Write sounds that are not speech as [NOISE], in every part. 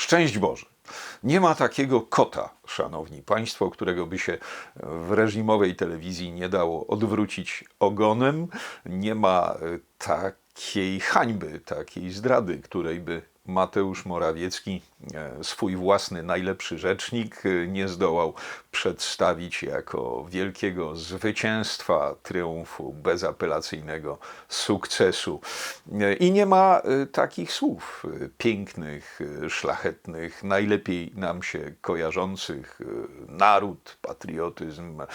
Szczęść Boże. Nie ma takiego kota, szanowni państwo, którego by się w reżimowej telewizji nie dało odwrócić ogonem. Nie ma e, takiej hańby, takiej zdrady, której by Mateusz Morawiecki, swój własny najlepszy rzecznik, e, nie zdołał przedstawić jako wielkiego zwycięstwa, triumfu, bezapelacyjnego sukcesu. E, I nie ma e, takich słów e, pięknych, e, szlachetnych, najlepiej nam się kojarzących e, naród, patriotyzm, e,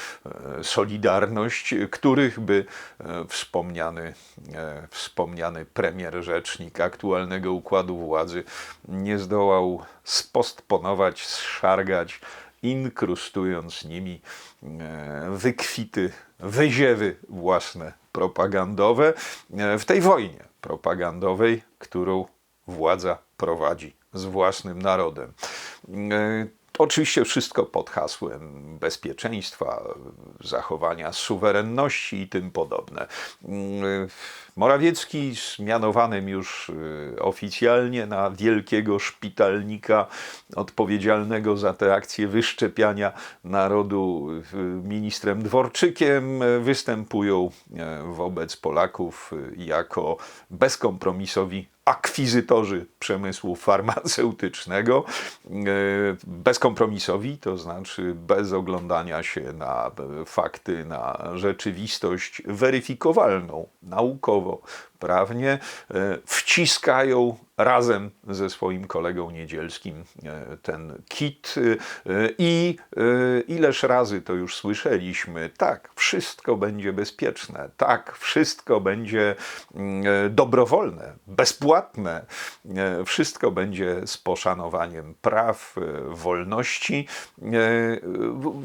solidarność, e, których by e, wspomniany, e, wspomniany premier rzecznik aktualnego układu władzy nie zdołał spostponować, zszargać, inkrustując nimi e, wykwity, wyziewy własne propagandowe e, w tej wojnie propagandowej, którą władza prowadzi z własnym narodem. Oczywiście wszystko pod hasłem bezpieczeństwa, zachowania suwerenności i tym podobne. Mm, Morawiecki, zmianowanym już y, oficjalnie na wielkiego szpitalnika odpowiedzialnego za tę akcję wyszczepiania narodu y, ministrem Dworczykiem, y, występują wobec Polaków jako bezkompromisowi akwizytorzy przemysłu farmaceutycznego. E, Bezkompromisowi, to znaczy bez oglądania się na fakty, na rzeczywistość weryfikowalną naukowo, prawnie, e, wciskają razem ze swoim kolegą Niedzielskim e, ten kit e, i ileż razy to już słyszeliśmy, tak, wszystko będzie bezpieczne, tak, wszystko będzie mm, dobrowolne, bezpłatne, wszystko będzie z poszanowaniem praw, wolności.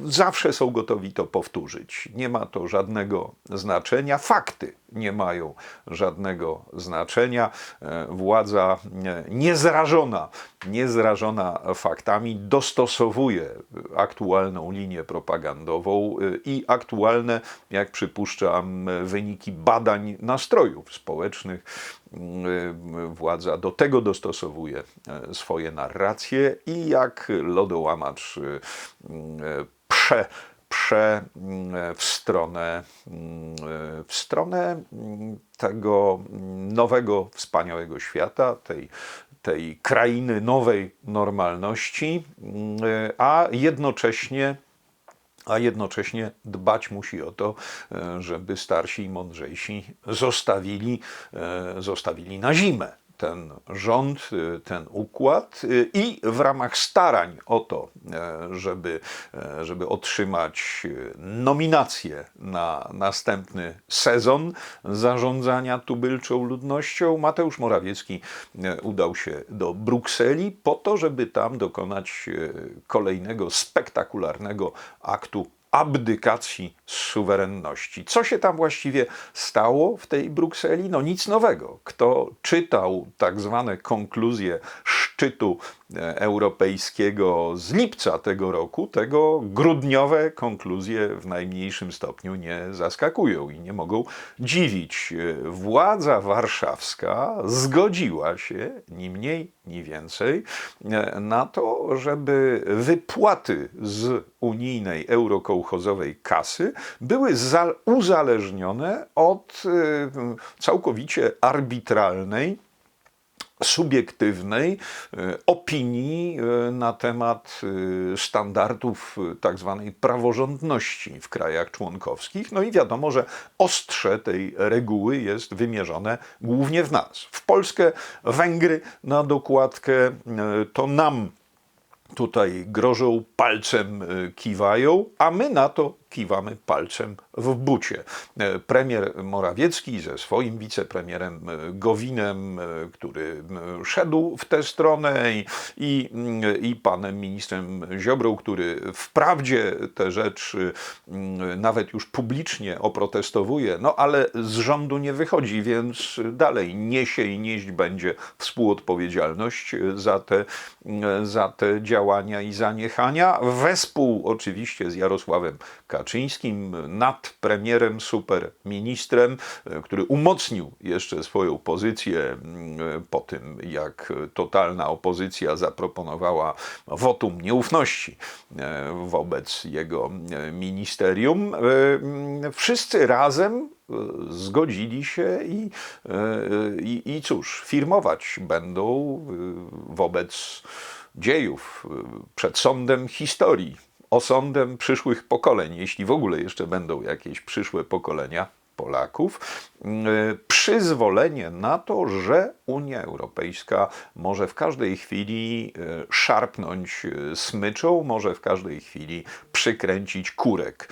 Zawsze są gotowi to powtórzyć. Nie ma to żadnego znaczenia. Fakty nie mają żadnego znaczenia. E, Władza e, niezrażona, niezrażona faktami dostosowuje aktualną linię propagandową e, i aktualne, jak przypuszczam, wyniki badań nastrojów społecznych. Władza do tego dostosowuje swoje narracje i jak lodołamacz prze prze mm, w stronę, mm, w stronę mm, tego nowego, wspaniałego świata, tej, tej krainy nowej normalności, mm, a jednocześnie a jednocześnie dbać musi o to, e, żeby starsi i mądrzejsi zostawili, e, zostawili na zimę ten rząd, e, ten układ e, i w ramach starań o to, e, żeby, e, żeby otrzymać e, nominację na następny sezon zarządzania tubylczą ludnością, Mateusz Morawiecki e, udał się do Brukseli po to, żeby tam dokonać kolejnego spektakularnego aktu abdykacji z suwerenności. Co się tam właściwie stało w tej Brukseli? No nic nowego. Kto czytał tak zwane konkluzje szczytu e, europejskiego z lipca tego roku, tego grudniowe konkluzje w najmniejszym stopniu nie zaskakują i nie mogą dziwić. E, Władza warszawska zgodziła się, ni mniej, ni więcej, e, na to, żeby wypłaty z unijnej eurokołchozowej kasy były za- uzależnione od całkowicie arbitralnej subiektywnej e, opinii e, na temat e, standardów tak zwanej praworządności w krajach członkowskich. No i wiadomo, że ostrze tej reguły jest wymierzone głównie w nas. W Polskę, Węgry na dokładkę to nam tutaj grożą, palcem kiwają, a my na to kiwamy palcem w bucie. E, Premier Morawiecki ze swoim wicepremierem e, Gowinem, e, który szedł w tę stronę i, i, mm, panem ministrem Ziobrą, który wprawdzie tę rzecz y, mm, nawet już publicznie oprotestowuje, no ale z rządu nie wychodzi, więc dalej niesie i nieść będzie współodpowiedzialność za te, za te działania i zaniechania, wespół oczywiście z Jarosławem Kaczyńskim, nad premierem, superministrem, e, który umocnił jeszcze swoją pozycję mm, po tym, jak totalna opozycja zaproponowała wotum nieufności e, wobec jego e, ministerium. E, Wszyscy razem e, zgodzili się i, e, i, i cóż, firmować będą e, wobec dziejów, e, przed sądem historii, osądem przyszłych pokoleń, jeśli w ogóle jeszcze będą jakieś przyszłe pokolenia Polaków, mm, przyzwolenie na to, że Unia Europejska może w każdej chwili e, szarpnąć e, smyczą, może w każdej chwili przykręcić kurek.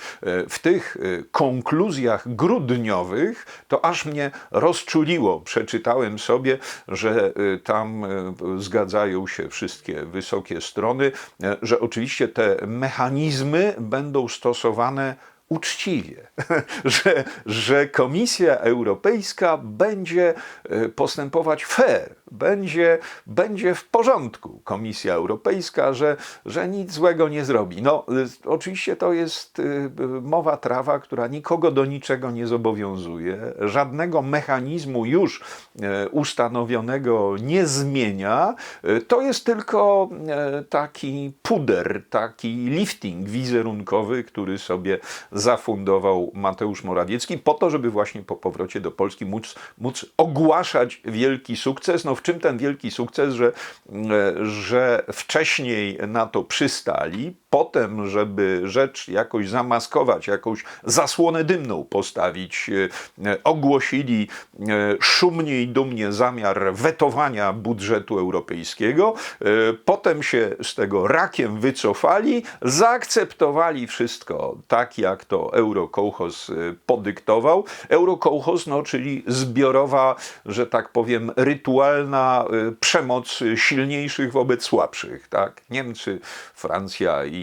W tych konkluzjach grudniowych to aż mnie rozczuliło. Przeczytałem sobie, że tam zgadzają się wszystkie wysokie strony, że oczywiście te mechanizmy będą stosowane uczciwie, [LAUGHS] że, że Komisja Europejska będzie e, postępować fair, będzie, będzie w porządku Komisja Europejska, że, że nic złego nie zrobi. No, y, oczywiście to jest y, y, mowa trawa, która nikogo do niczego nie zobowiązuje, żadnego mechanizmu już ustanowionego nie zmienia. To jest tylko taki puder, taki lifting wizerunkowy, który sobie zafundował Mateusz Morawiecki po to, żeby właśnie po powrocie do Polski móc, móc ogłaszać wielki sukces. No w czym ten wielki sukces, że, e, że wcześniej na to przystali, potem, żeby rzecz jakoś zamaskować, jakąś zasłonę dymną postawić, e, e, ogłosili e, szumnie i dumnie zamiar wetowania budżetu europejskiego, potem się z tego rakiem wycofali, zaakceptowali wszystko tak, jak to Eurokołchoz podyktował. Eurokołchoz, no, czyli zbiorowa, że tak powiem, rytualna przemoc silniejszych wobec słabszych. Tak? Niemcy, Francja i,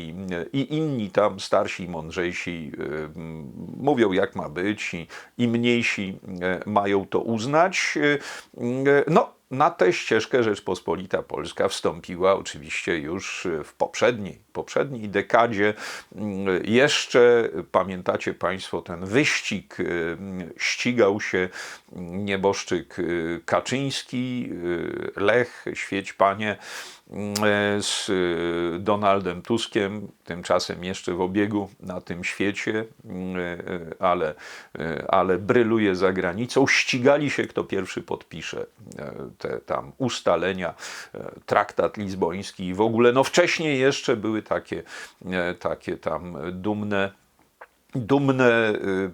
i inni tam starsi i mądrzejsi m, mówią, jak ma być, i, i mniejsi e, mają to uznać. E, No, na tę ścieżkę Rzeczpospolita Polska wstąpiła oczywiście już w poprzedniej, poprzedniej dekadzie. Jeszcze pamiętacie Państwo ten wyścig, y, ścigał się nieboszczyk y, Kaczyński, y, Lech, świeć panie, y, z y, Donaldem Tuskiem, tymczasem jeszcze w obiegu na tym świecie, y, ale, ale bryluje za granicą. Ścigali się, kto pierwszy podpisze te tam ustalenia, traktat lizboński i w ogóle. No wcześniej jeszcze były takie, takie tam dumne Dumne y,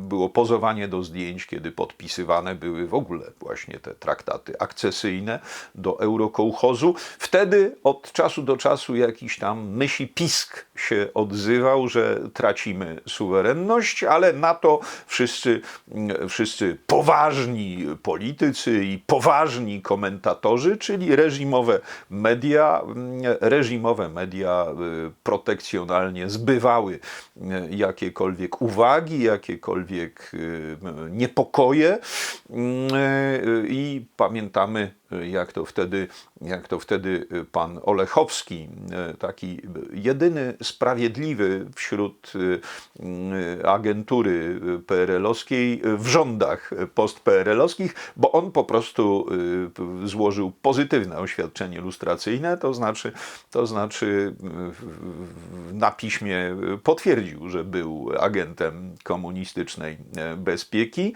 było pozowanie do zdjęć, kiedy podpisywane były w ogóle właśnie te traktaty akcesyjne do eurokołchozu. Wtedy od czasu do czasu jakiś tam myśli pisk się odzywał, że tracimy suwerenność, ale na to wszyscy, mm, wszyscy poważni politycy i poważni komentatorzy, czyli reżimowe media, mm, reżimowe media y, protekcjonalnie zbywały y, jakiekolwiek uwagi, jakiekolwiek y, niepokoje. Mm, y, i pamiętamy jak to wtedy, jak to wtedy pan Olechowski, y, taki jedyny sprawiedliwy wśród y, y, agentury PRL-owskiej w rządach post-PRL-owskich, bo on po prostu y, złożył pozytywne oświadczenie lustracyjne, to znaczy, to znaczy y, na piśmie potwierdził, że był agentem komunistycznej bezpieki.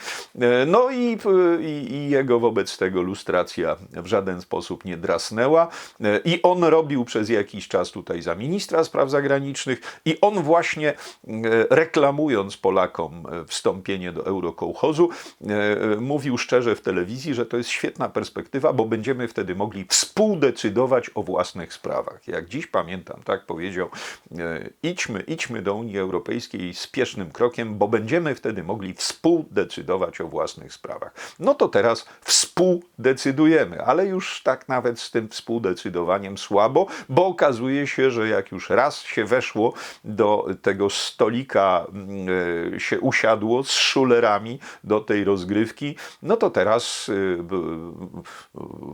No i, i, i jego wobec tego lustracja w żaden sposób nie drasnęła. E, I on robił przez jakiś czas tutaj za ministra spraw zagranicznych i on właśnie e, reklamując Polakom e, wstąpienie do eurokołchozu, mówił szczerze w telewizji, że to jest świetna perspektywa, bo będziemy wtedy mogli współdecydować o własnych sprawach. Jak dziś pamiętam, tak powiedział, idźmy, idźmy do Unii Europejskiej spiesznym krokiem, bo będziemy wtedy mogli współdecydować o własnych sprawach. No to teraz współdecydujemy. Ale już tak nawet z tym współdecydowaniem słabo, bo okazuje się, że jak już raz się weszło do tego stolika, mm, e, się usiadło z szulerami do tej rozgrywki, no to teraz b-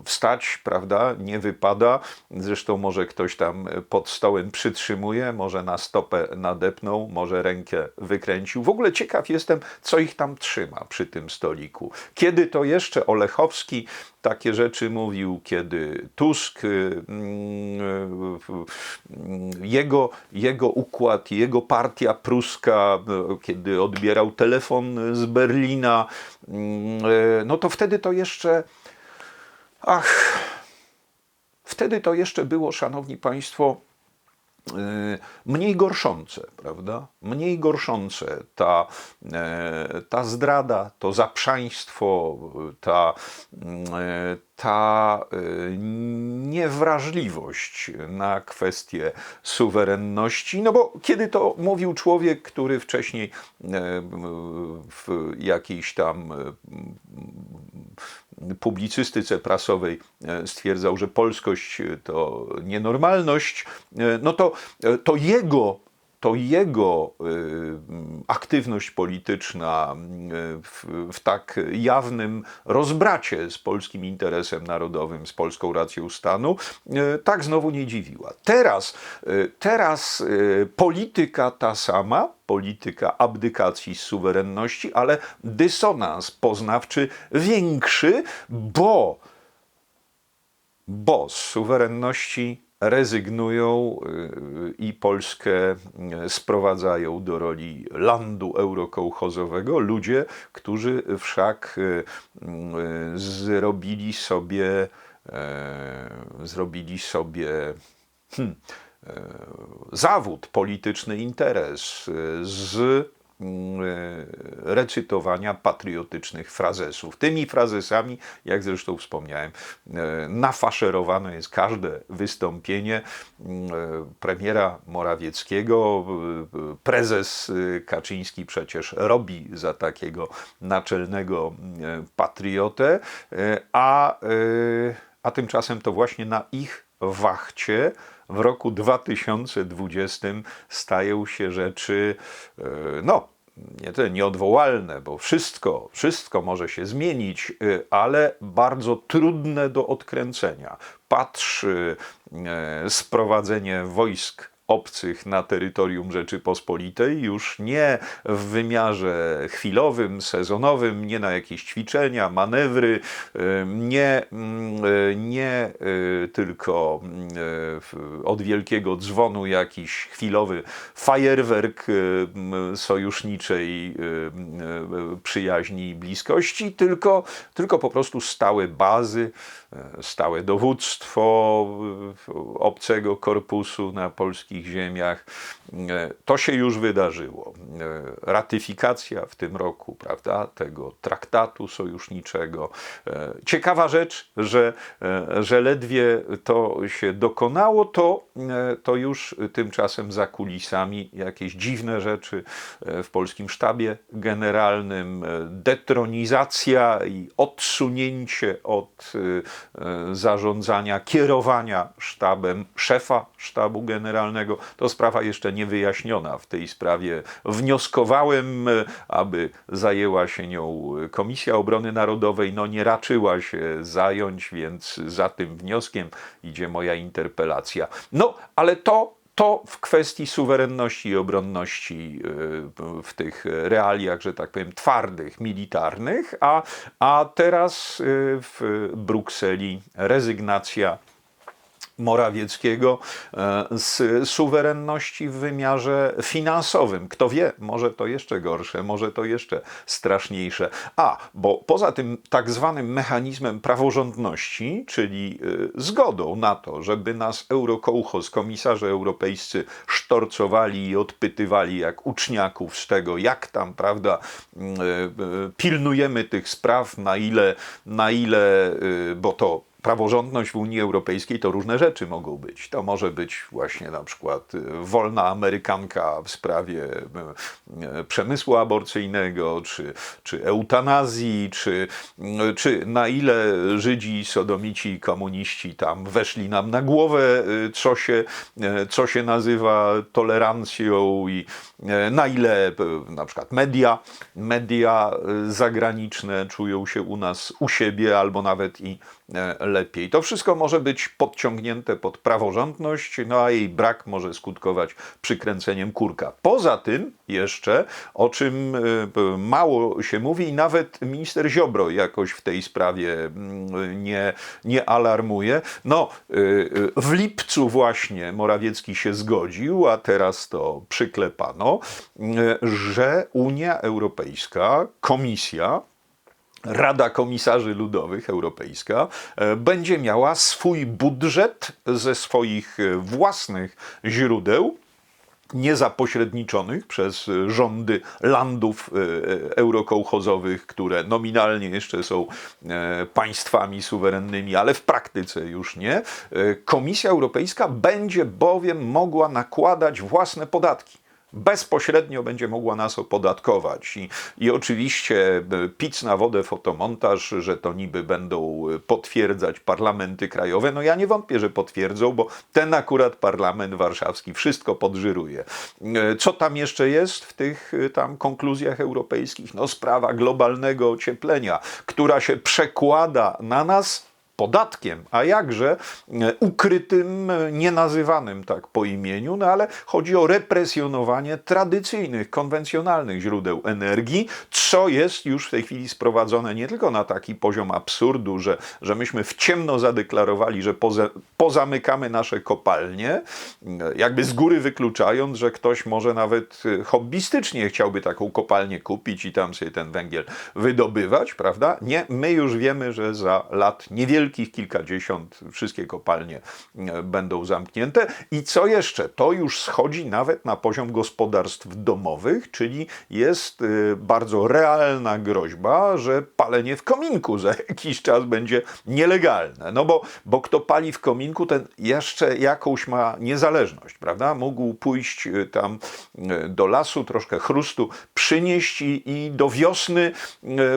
wstać, prawda, nie wypada. Zresztą może ktoś tam pod stołem przytrzymuje, może na stopę nadepnął, może rękę wykręcił. W ogóle ciekaw jestem, co ich tam trzyma przy tym stoliku. Kiedy to jeszcze Olechowski takie rzeczy mówił, kiedy Tusk, y, mm, y, jego, jego układ, jego partia pruska, y, kiedy odbierał telefon z Berlina, y, no to wtedy to jeszcze, ach, wtedy to jeszcze było, szanowni państwo, y, mniej gorszące, prawda? Mniej gorszące ta, e, ta zdrada, to zaprzaństwo, ta, e, ta e, niewrażliwość na kwestie suwerenności. No bo kiedy to mówił człowiek, który wcześniej e, w jakiejś tam e, publicystyce prasowej e, stwierdzał, że polskość to nienormalność, e, no to, e, to jego to jego y, aktywność polityczna y, w, w tak jawnym rozbracie z polskim interesem narodowym, z polską racją stanu, y, tak znowu nie dziwiła. Teraz, teraz polityka ta sama, polityka abdykacji z suwerenności, ale dysonans poznawczy większy, bo bo z suwerenności rezygnują y, i Polskę y, sprowadzają do roli landu eurokołchozowego. Ludzie, którzy wszak y, y, zrobili sobie e, zrobili sobie hmm, e, zawód, polityczny interes z recytowania patriotycznych frazesów. Tymi frazesami, jak zresztą wspomniałem, e, nafaszerowane jest każde wystąpienie mm, e, premiera Morawieckiego. E, e, Prezes e, Kaczyński przecież robi za takiego naczelnego e, patriotę, e, a, e, a tymczasem to właśnie na ich wachcie w roku 2020 stają się rzeczy, e, no, nie te nieodwołalne, bo wszystko, wszystko może się zmienić, y, ale bardzo trudne do odkręcenia. Patrz, y, e, sprowadzenie wojsk obcych na terytorium Rzeczypospolitej, już nie w wymiarze chwilowym, sezonowym, nie na jakieś ćwiczenia, manewry, nie, mm, y, nie y, tylko mm, w- od wielkiego dzwonu jakiś chwilowy fajerwerk sojuszniczej przyjaźni i bliskości, tylko, tylko po prostu stałe bazy, e, stałe dowództwo obcego korpusu na polskich ziemiach. E, To się już wydarzyło. E, Ratyfikacja w tym roku, prawda, tego traktatu sojuszniczego. E, Ciekawa rzecz, że, e, że ledwie to się dokonało, to, e, to już tymczasem za kulisami jakieś dziwne rzeczy e, w polskim sztabie generalnym, e, detronizacja i odsunięcie od e, e, zarządzania, kierowania sztabem szefa sztabu generalnego. To sprawa jeszcze nie wyjaśniona. W tej sprawie wnioskowałem, e, aby zajęła się nią Komisja Obrony Narodowej. No nie raczyła się zająć, więc za tym wnioskiem idzie moja interpelacja. No, ale to to w kwestii suwerenności i obronności y, w tych realiach, że tak powiem, twardych, militarnych, a, a teraz y, w Brukseli rezygnacja Morawieckiego e, z suwerenności w wymiarze finansowym. Kto wie, może to jeszcze gorsze, może to jeszcze straszniejsze. A, bo poza tym tak zwanym mechanizmem praworządności, czyli e, zgodą na to, żeby nas eurokołchos, komisarze europejscy sztorcowali i odpytywali jak uczniaków z tego, jak tam, prawda, mm, e, pilnujemy tych spraw, na ile, na ile, bo to praworządność w Unii Europejskiej to różne rzeczy mogą być. To może być właśnie na przykład y, wolna Amerykanka w sprawie y, y, przemysłu aborcyjnego, czy, czy eutanazji, czy, czy na ile Żydzi, sodomici, komuniści tam weszli nam na głowę, co się, co się nazywa tolerancją i na ile na przykład media, media zagraniczne czują się u nas u siebie albo nawet i e, lepiej. To wszystko może być podciągnięte pod praworządność, no a jej brak może skutkować przykręceniem kurka. Poza tym jeszcze, o czym e, mało się mówi i nawet minister Ziobro jakoś w tej sprawie mm, nie, nie alarmuje. No, e, w lipcu właśnie Morawiecki się zgodził, a teraz to przyklepano, że Unia Europejska, Komisja, Rada Komisarzy Ludowych Europejska e, będzie miała swój budżet ze swoich e, własnych źródeł, niezapośredniczonych przez rządy landów eurokołchozowych, które nominalnie jeszcze są państwami suwerennymi, ale w praktyce już nie. Komisja Europejska będzie bowiem mogła nakładać własne podatki bezpośrednio będzie mogła nas opodatkować. I, I oczywiście e, pic na wodę fotomontaż, że to niby będą e, potwierdzać parlamenty krajowe. No ja nie wątpię, że potwierdzą, bo ten akurat parlament warszawski wszystko podżyruje. E, co tam jeszcze jest w tych tam konkluzjach europejskich? No sprawa globalnego ocieplenia, która się przekłada na nas podatkiem, a jakże e, ukrytym, e, nienazywanym tak po imieniu, no ale chodzi o represjonowanie tradycyjnych, konwencjonalnych źródeł energii, co jest już w tej chwili sprowadzone nie tylko na taki poziom absurdu, że, że myśmy w ciemno zadeklarowali, że poza, pozamykamy nasze kopalnie, e, jakby z góry wykluczając, że ktoś może nawet hobbystycznie chciałby taką kopalnię kupić i tam sobie ten węgiel wydobywać, prawda? Nie, my już wiemy, że za lat niewielkich wielkich kilkadziesiąt, wszystkie kopalnie e, będą zamknięte. I co jeszcze? To już schodzi nawet na poziom gospodarstw domowych, czyli jest e, bardzo realna groźba, że palenie w kominku za jakiś czas będzie nielegalne. No bo, bo kto pali w kominku, ten jeszcze jakąś ma niezależność, prawda? Mógł pójść e, tam do lasu, troszkę chrustu przynieść i, i do wiosny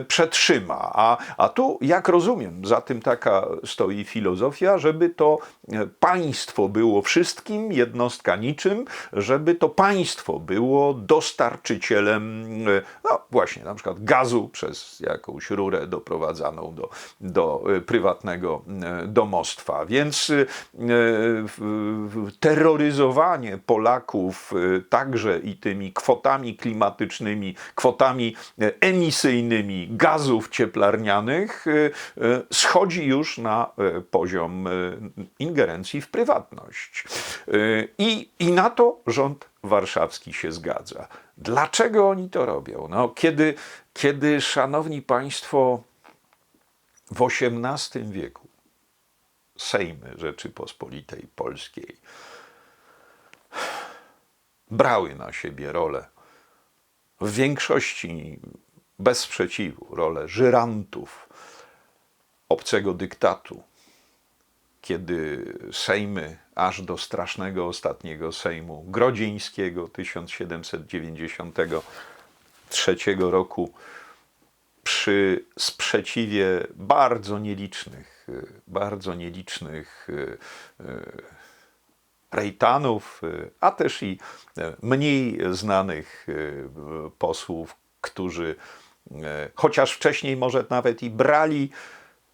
przetrzyma. A, a tu, jak rozumiem, za tym taka stoi filozofia, żeby to e, państwo było wszystkim, jednostka niczym, żeby to państwo było dostarczycielem, e, no właśnie, na przykład gazu przez jakąś rurę doprowadzaną do, do e, prywatnego domostwa. Więc terroryzowanie Polaków także i tymi kwotami klimatycznymi, kwotami emisyjnymi gazów cieplarnianych schodzi już na e, poziom e, ingerencji w prywatność. E, I, I na to rząd warszawski się zgadza. Dlaczego oni to robią? No, kiedy, kiedy, szanowni państwo, w XVIII wieku Sejmy Rzeczypospolitej Polskiej brały na siebie rolę, w większości bez sprzeciwu, rolę żyrantów, obcego dyktatu, kiedy Sejmy, aż do strasznego ostatniego Sejmu Grodzieńskiego 1793 roku, przy sprzeciwie bardzo nielicznych, bardzo nielicznych e, e, rejtanów, a też i mniej znanych e, posłów, którzy chociaż wcześniej może nawet i brali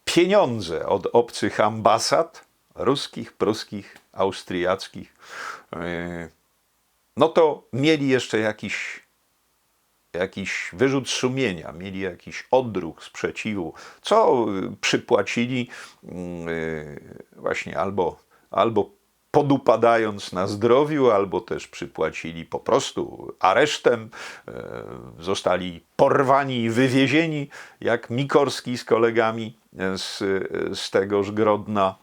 pieniądze od obcych ambasad, ruskich, pruskich, austriackich, e, no to mieli jeszcze jakiś, jakiś wyrzut sumienia, mieli jakiś odruch sprzeciwu, co przypłacili e, właśnie albo, albo podupadając na zdrowiu, albo też przypłacili po prostu aresztem, e, zostali porwani i wywiezieni, jak Mikorski z kolegami z, z tegoż Grodna.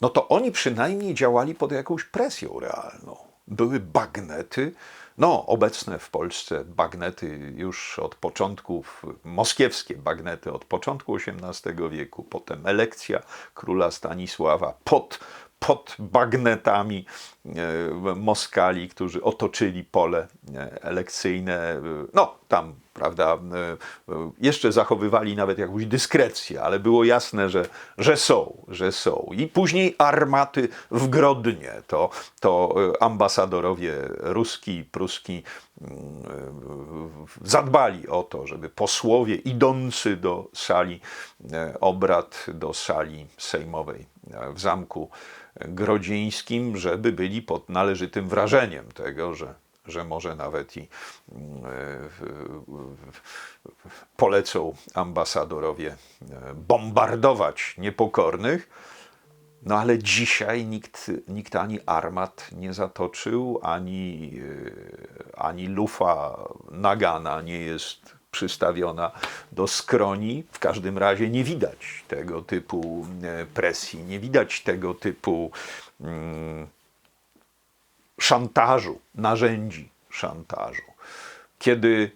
No to oni przynajmniej działali pod jakąś presją realną. Były bagnety, No, obecne w Polsce bagnety już od początków, moskiewskie bagnety od początku XVIII wieku, potem elekcja króla Stanisława pod, pod bagnetami e, Moskali, którzy otoczyli pole e, elekcyjne. E, No, tam, prawda, jeszcze zachowywali nawet jakąś dyskrecję, ale było jasne, że, że są, że są. I później armaty w Grodnie, to, to ambasadorowie ruski, pruski mm, zadbali o to, żeby posłowie idący do sali obrad, do sali sejmowej w zamku grodzieńskim, żeby byli pod należytym wrażeniem tego, że, że może nawet i mm, e, polecą ambasadorowie e, bombardować niepokornych. No ale dzisiaj nikt, nikt ani armat nie zatoczył, ani, e, ani lufa nagana nie jest przystawiona do skroni. W każdym razie nie widać tego typu e, presji, nie widać tego typu mm, szantażu, narzędzi szantażu. Kiedy,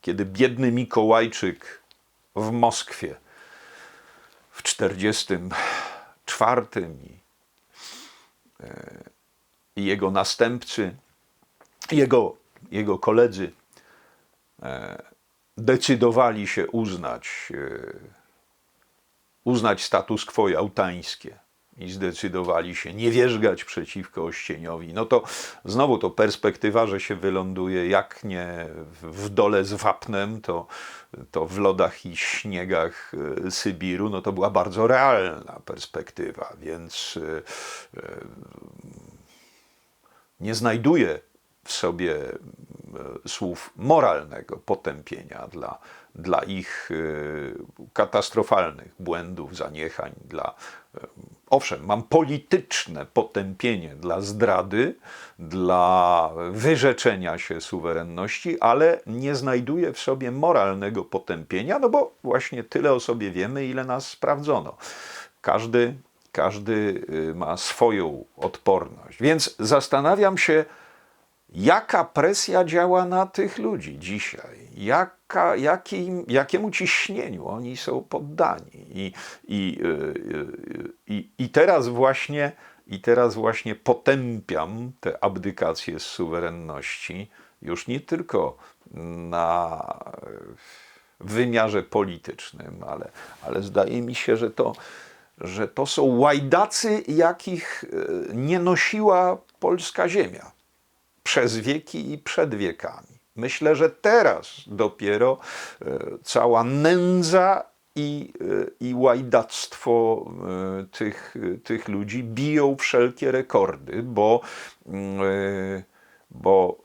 kiedy biedny Mikołajczyk w Moskwie w 1944 i, e, i jego następcy, jego, jego koledzy decydowali się uznać, e, uznać status quo jałtańskie i zdecydowali się nie wierzgać przeciwko Ościeniowi, no to znowu to perspektywa, że się wyląduje jak nie w dole z wapnem, to, to w lodach i śniegach e, Sybiru, no to była bardzo realna perspektywa, więc e, e, nie znajduje w sobie e, słów moralnego potępienia dla, dla ich e, katastrofalnych błędów, zaniechań, dla e, owszem, mam polityczne potępienie dla zdrady, dla wyrzeczenia się suwerenności, ale nie znajduję w sobie moralnego potępienia, no bo właśnie tyle o sobie wiemy, ile nas sprawdzono. Każdy, każdy ma swoją odporność. Więc zastanawiam się, jaka presja działa na tych ludzi dzisiaj, jaka, jakim, jakiemu ciśnieniu oni są poddani. I, i, y, y, i, i teraz właśnie. I teraz właśnie potępiam tę abdykację z suwerenności już nie tylko na wymiarze politycznym, ale, ale zdaje mi się, że to, że to są łajdacy, jakich nie nosiła polska ziemia przez wieki i przed wiekami. Myślę, że teraz dopiero e, cała nędza i, e, i łajdactwo e, tych, tych ludzi biją wszelkie rekordy, bo, mm, bo,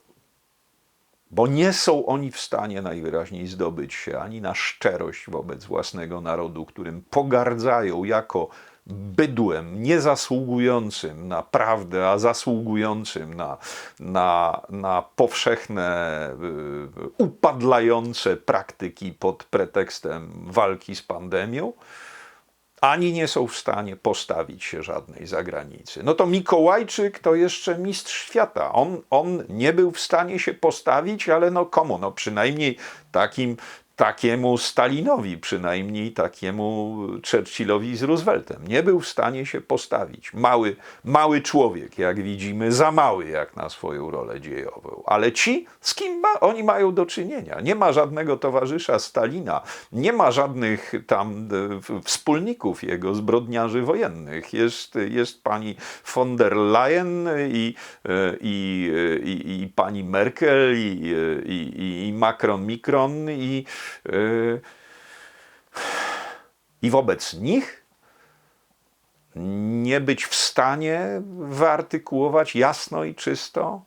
bo nie są oni w stanie najwyraźniej zdobyć się ani na szczerość wobec własnego narodu, którym pogardzają jako bydłem niezasługującym na prawdę, a zasługującym na, na, na powszechne, y, upadlające praktyki pod pretekstem walki z pandemią ani nie są w stanie postawić się żadnej zagranicy. No to Mikołajczyk to jeszcze mistrz świata. On, on nie był w stanie się postawić, ale no komu? No przynajmniej takim, takiemu Stalinowi, przynajmniej takiemu Churchillowi z Rooseveltem. Nie był w stanie się postawić. Mały, mały człowiek, jak widzimy, za mały jak na swoją rolę dziejową. Ale ci, z kim ma, oni mają do czynienia? Nie ma żadnego towarzysza Stalina, nie ma żadnych tam e, wspólników jego zbrodniarzy wojennych. Jest, jest pani von der Leyen i, e, i, e, i, i pani Merkel i, i, i- Macron Mikron i, i wobec nich nie być w stanie wyartykułować jasno i czysto,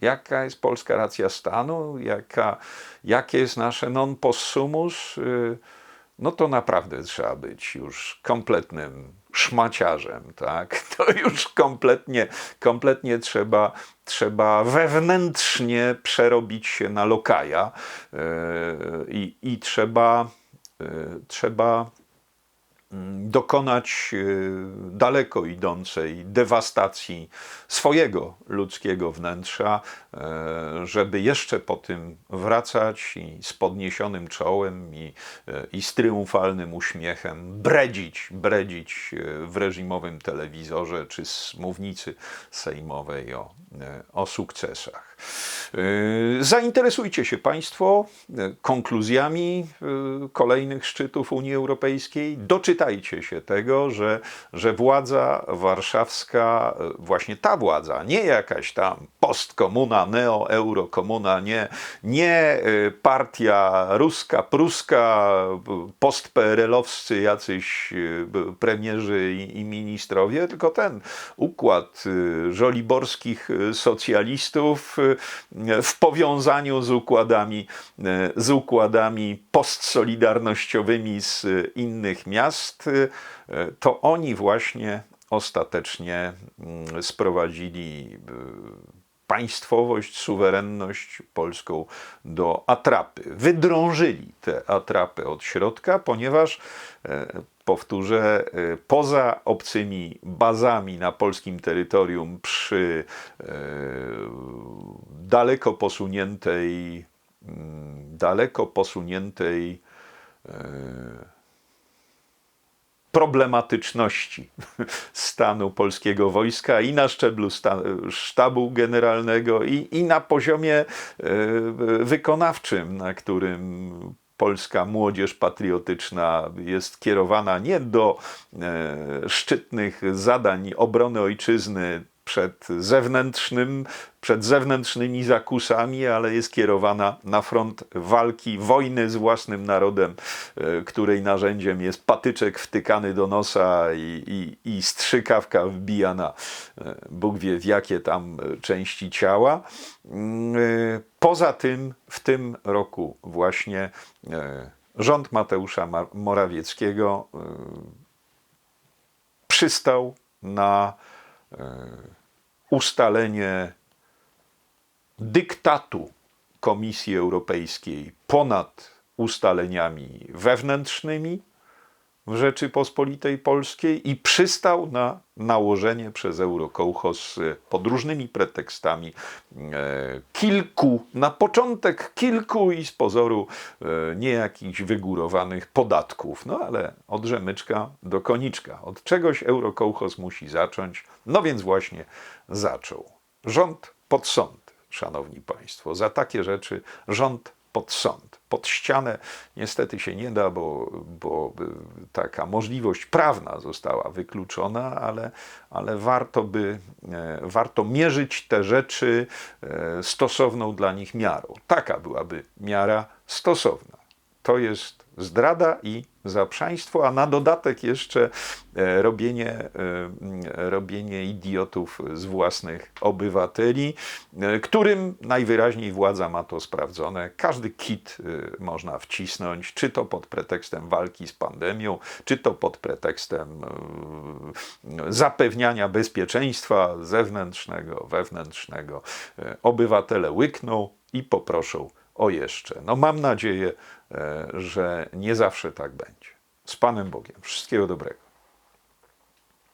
jaka jest polska racja stanu, jaka, jakie jest nasze non possumus, y, no to naprawdę trzeba być już kompletnym szmaciarzem, tak? [LAUGHS] To już kompletnie, kompletnie trzeba, trzeba wewnętrznie przerobić się na lokaja y, i, i trzeba, y, trzeba mm, dokonać y, daleko idącej dewastacji swojego ludzkiego wnętrza, e, żeby jeszcze po tym wracać i z podniesionym czołem i, e, i z triumfalnym uśmiechem bredzić, bredzić e, w reżimowym telewizorze czy z mównicy sejmowej o, e, o sukcesach. E, Zainteresujcie się Państwo e, konkluzjami e, kolejnych szczytów Unii Europejskiej. Doczytajcie się tego, że, że władza warszawska, e, właśnie ta władza, nie jakaś tam postkomuna, neo-eurokomuna, nie, nie e, partia ruska, pruska, post-PRL-owscy jacyś b- premierzy i, i ministrowie, tylko ten układ e, żoliborskich socjalistów w powiązaniu z układami, z układami postsolidarnościowymi z innych miast, to oni właśnie ostatecznie mm, sprowadzili państwowość, suwerenność polską do atrapy. Wydrążyli tę atrapę od środka, ponieważ, e, powtórzę, e, poza obcymi bazami na polskim terytorium przy e, daleko posuniętej, mm, daleko posuniętej problematyczności [LAUGHS] stanu polskiego wojska i na szczeblu sztabu generalnego, i, i na poziomie e, wykonawczym, na którym polska młodzież patriotyczna jest kierowana nie do e, szczytnych zadań obrony ojczyzny przed zewnętrznym, przed zewnętrznymi zakusami, ale jest kierowana na front walki, wojny z własnym narodem, e, której narzędziem jest patyczek wtykany do nosa i, i, i strzykawka wbijana, e, Bóg wie w jakie tam części ciała. Mm, e, Poza tym w tym roku właśnie rząd Mateusza Ma- Morawieckiego przystał na ustalenie dyktatu Komisji Europejskiej ponad ustaleniami wewnętrznymi w Rzeczypospolitej Polskiej i przystał na nałożenie przez Eurokołchos pod różnymi pretekstami e, kilku, na początek kilku i z pozoru e, nie jakichś wygórowanych podatków. No ale od rzemyczka do koniczka. Od czegoś Eurokołchos musi zacząć. No więc właśnie zaczął. Rząd pod sąd, szanowni państwo. Za takie rzeczy rząd pod sąd. Pod ścianę niestety się nie da, bo, bo y, taka możliwość prawna została wykluczona, ale, ale warto by, e, warto mierzyć te rzeczy e, stosowną dla nich miarą. Taka byłaby miara stosowna. To jest zdrada i zaprzaństwo, a na dodatek jeszcze e, robienie, e, robienie idiotów z własnych obywateli, e, którym najwyraźniej władza ma to sprawdzone. Każdy kit można wcisnąć, czy to pod pretekstem walki z pandemią, czy to pod pretekstem zapewniania bezpieczeństwa zewnętrznego, wewnętrznego. Obywatele łykną i poproszą o jeszcze. No mam nadzieję, że nie zawsze tak będzie. Z Panem Bogiem. Wszystkiego dobrego.